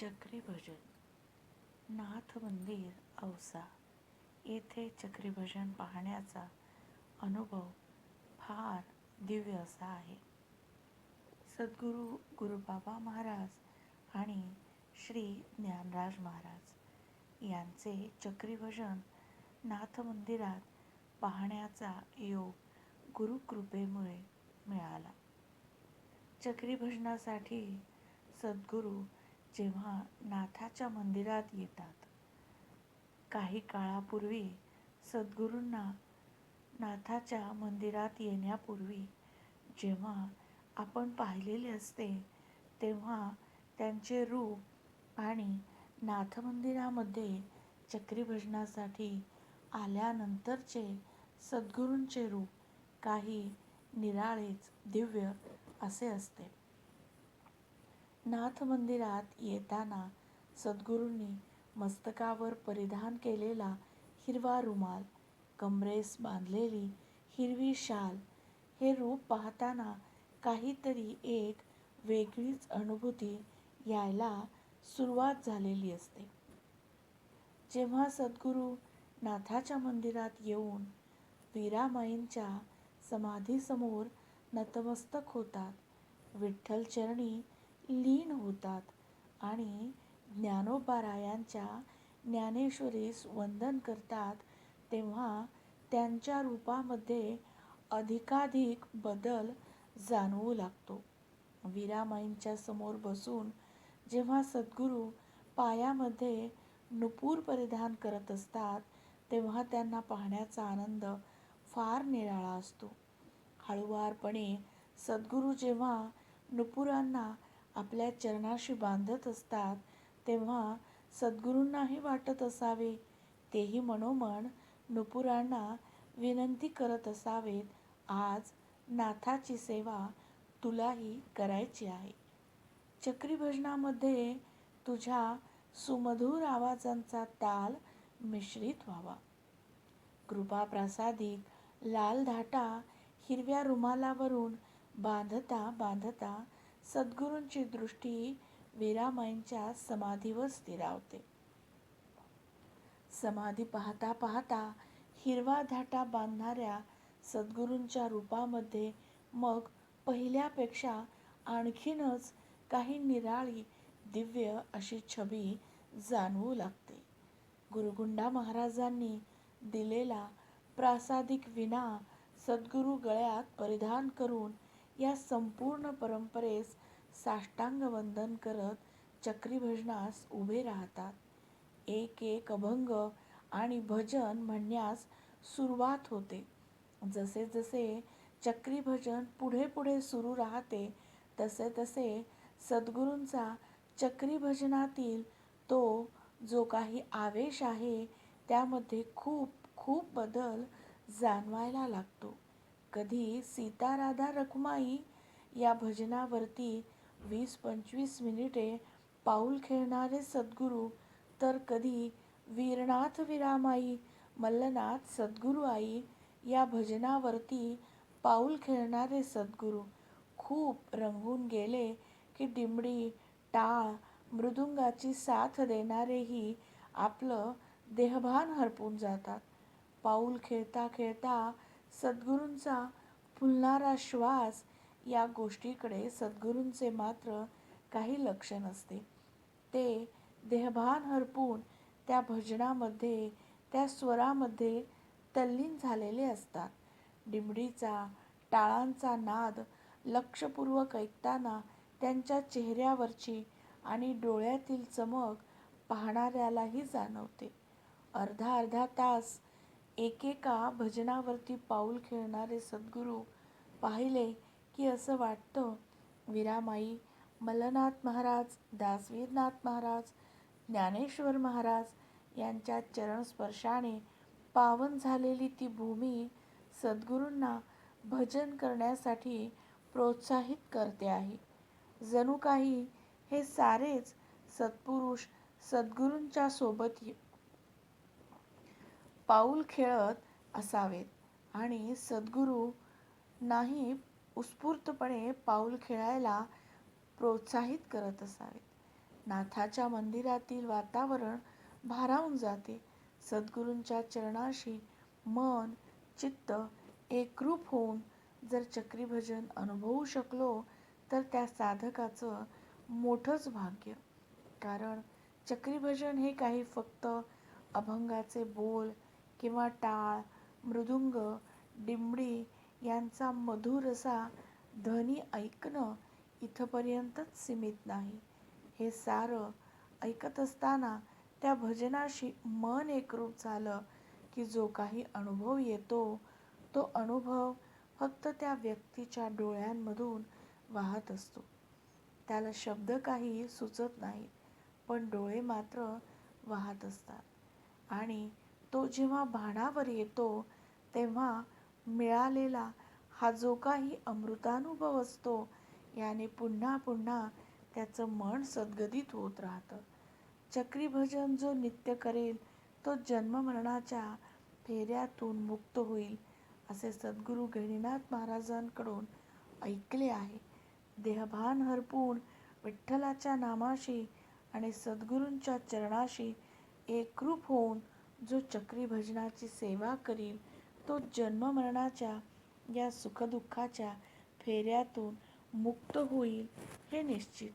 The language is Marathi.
चक्री भजन नाथ मंदिर औसा. येथे चक्री भजन पाहण्याचा अनुभव फार दिव्य असा आहे. सद्गुरू गुरुबाबा महाराज आणि श्री ज्ञानराज महाराज यांचे चक्रीभजन नाथ मंदिरात पाहण्याचा योग गुरुकृपेमुळे मिळाला. चक्रीभजनासाठी सद्गुरू जेव्हा नाथाच्या मंदिरात येतात. काही काळापूर्वी सद्गुरूंना नाथाच्या मंदिरात येण्यापूर्वी जेव्हा आपण पाहिलेले असते तेव्हा त्यांचे रूप आणि नाथ मंदिरामध्ये आल्यानंतरचे सद्गुरूंचे रूप काही निराळेच दिव्य असे असते. नाथ मंदिरात येताना सद्गुरूंनी मस्तकावर परिधान केलेला हिरवा रुमाल कमरेस बांधलेली हिरवी शाल हे रूप पाहताना काहीतरी एक वेगळीच अनुभूती यायला सुरुवात झालेली असते. जेव्हा सद्गुरू नाथाच्या मंदिरात येऊन वीरामाईंच्या समाधीसमोर नतमस्तक होतात विठ्ठलचरणी लीन होतात आणि ज्ञानोपारायांच्या ज्ञानेश्वरीस वंदन करतात तेव्हा त्यांच्या रूपामध्ये अधिकाधिक बदल जाणवू लागतो. वीरामाईंच्या समोर बसून जेव्हा सद्गुरू पायामध्ये नुपूर परिधान करत असतात तेव्हा त्यांना पाहण्याचा आनंद फार निराळा असतो. हळुवारपणे सद्गुरू जेव्हा नुपुरांना आपल्या चरणाशी बांधत असतात तेव्हा सद्गुरूंनाही वाटत असावे. तेही मनोमन नुपुरांना विनंती करत असावेत आज नाथाची सेवा तुलाही करायची आहे. चक्रीभजनामध्ये तुझ्या सुमधुर आवाजांचा ताल मिश्रित व्हावा. कृपा प्रासादिक लाल धाटा हिरव्या रुमालावरून बांधता बांधता सद्गुरूंची दृष्टी वीरामाईंच्या समाधीवर स्थिरावते. समाधी पाहता पाहता हिरवा धाटा बांधणाऱ्या सद्गुरूंच्या रूपामध्ये मग पहिल्यापेक्षा आणखीनच काही निराळी दिव्य अशी छबी जाणवू लागते. गुरुगुंडा महाराजांनी दिलेला प्रासादिक विना सद्गुरू गळ्यात परिधान करून या संपूर्ण परंपरेस साष्टांग वंदन करत चक्रीभजनास उभे राहतात. एक एक अभंग आणि भजन म्हणण्यास सुरुवात होते. जसे जसे चक्री भजन पुढे पुढे सुरू राहते तसे तसे सद्गुरूंचा चक्रीभजनातील तो जो काही आवेश आहे त्यामध्ये खूप खूप बदल जाणवायला लागतो. कधी सीता राधा रखुमाई या भजनावरती वीस पंचवीस मिनिटे पाऊल खेळणारे सद्गुरू तर कधी वीरनाथ विरामाई मल्लनाथ सद्गुरू आई या भजनावरती पाऊल खेळणारे सद्गुरू खूप रंगून गेले की डिमडी टाळ मृदुंगाची साथ देणारेही आपलं देहभान हरपून जातात. पाऊल खेळता खेळता सद्गुरूंचा फुलणारा श्वास या गोष्टीकडे सद्गुरूंचे मात्र काही लक्ष नसते. ते देहभान हरपून त्या भजनामध्ये त्या स्वरामध्ये तल्लीन झालेले असतात. डिमडीचा टाळांचा नाद लक्षपूर्वक ऐकताना त्यांच्या चेहऱ्यावरची आणि डोळ्यातील चमक पाहणाऱ्यालाही जाणवते. अर्धा अर्धा तास एकेका भजनावरती पाऊल खेळणारे सद्गुरू पाहिले की असं वाटतं वीरामाई मल्लनाथ महाराज दासवीरनाथ महाराज ज्ञानेश्वर महाराज यांच्या चरणस्पर्शाने पावन झालेली ती भूमी सद्गुरूंना भजन करण्यासाठी प्रोत्साहित करते आहे. जणू काही हे सारेच सत्पुरुष सद्गुरूंच्या सोबत पाऊल खेळत असावेत. आणि सद्गुरू नाही उत्स्फूर्तपणे पाऊल खेळायला प्रोत्साहित करत असावेत. नाथाच्या मंदिरातील वातावरण भारावून जाते. सद्गुरूंच्या चरणाशी मन चित्त एकरूप होऊन जर चक्रीभजन अनुभवू शकलो तर त्या साधकाचं मोठंच भाग्य. कारण चक्रीभजन हे काही फक्त अभंगाचे बोल किंवा टाळ मृदुंग डिंबडी यांचा मधुर असा ध्वनी ऐकणं इथपर्यंतच सीमित नाही. हे सारं ऐकत असताना त्या भजनाशी मन एकरूप झालं की जो काही अनुभव येतो तो अनुभव फक्त त्या व्यक्तीच्या डोळ्यांमधून वाहत असतो. त्याला शब्द काही सुचत नाहीत पण डोळे मात्र वाहत असतात. आणि तो जेव्हा भाणावर येतो तेव्हा मिळालेला हा जो काही अमृतानुभव असतो याने पुन्हा पुन्हा त्याचं मन सद्गदित होत राहतं. चक्रीभजन जो नित्य करेल तो जन्ममरणाच्या फेऱ्यातून मुक्त होईल असे सद्गुरू गणिनाथ महाराजांकडून ऐकले आहे. देहभान हरपून विठ्ठलाच्या नामाशी आणि सद्गुरूंच्या चरणाशी एकरूप होऊन जो चक्री भजनाची सेवा करील तो जन्ममरणाच्या या सुखदुःखाच्या फेऱ्यातून मुक्त होईल हे निश्चित.